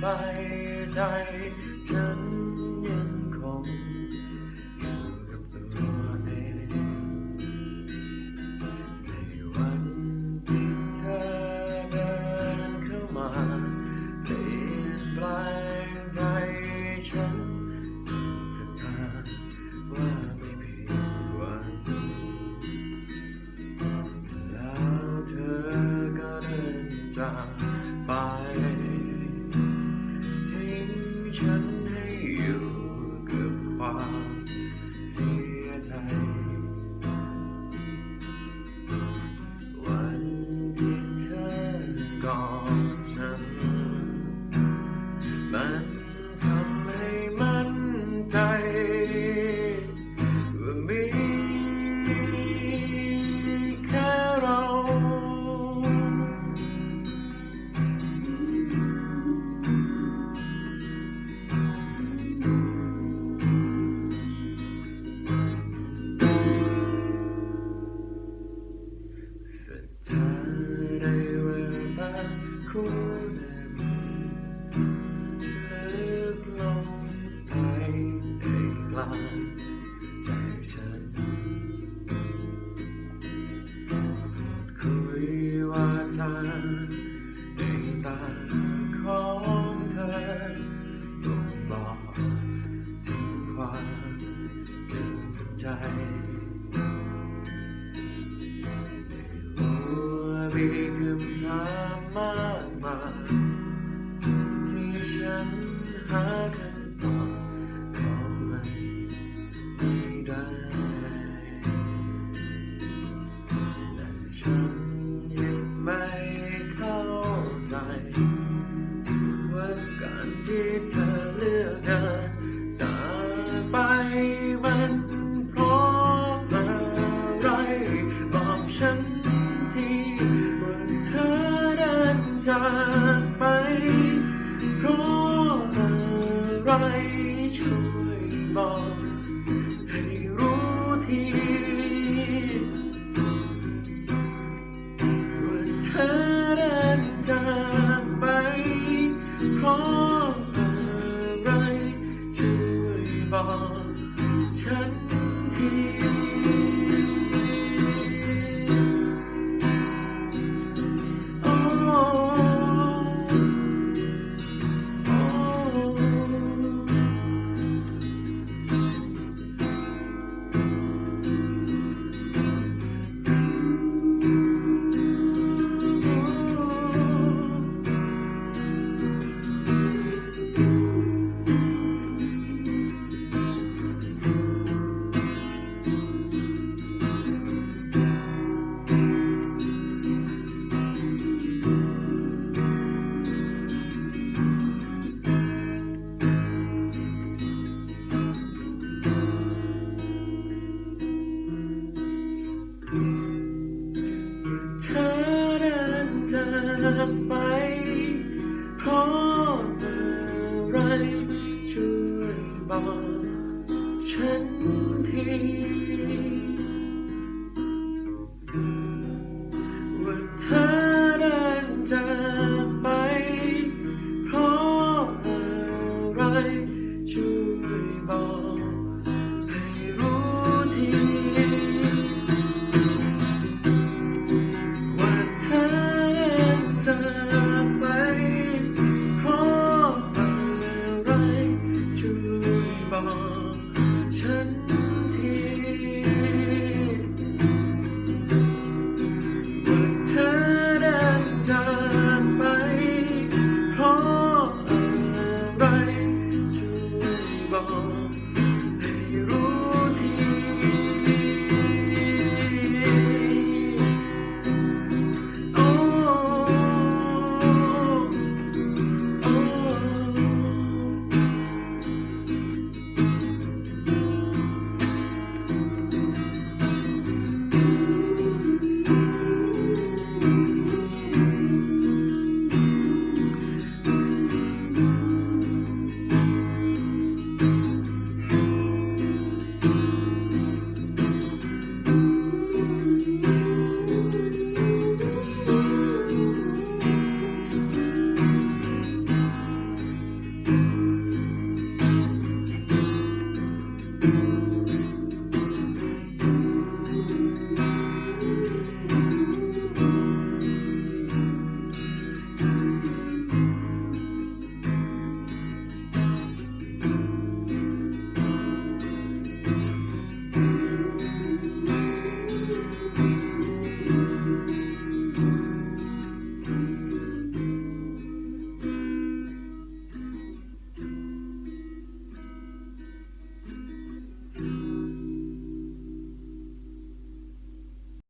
ไปใจฉัน ความเสียใจ วันที่เธอกอดฉันมัน climb a pain. ไปมันเพราะอะไรบอกฉันทีว่าเธอเดินจากไป เพราะอะไรช่วยบอกให้รู้ทีว่าเธอเดินจากไปเพราะ ฉันทีากไป เพราะอะไรช่วยบอกฉันที time.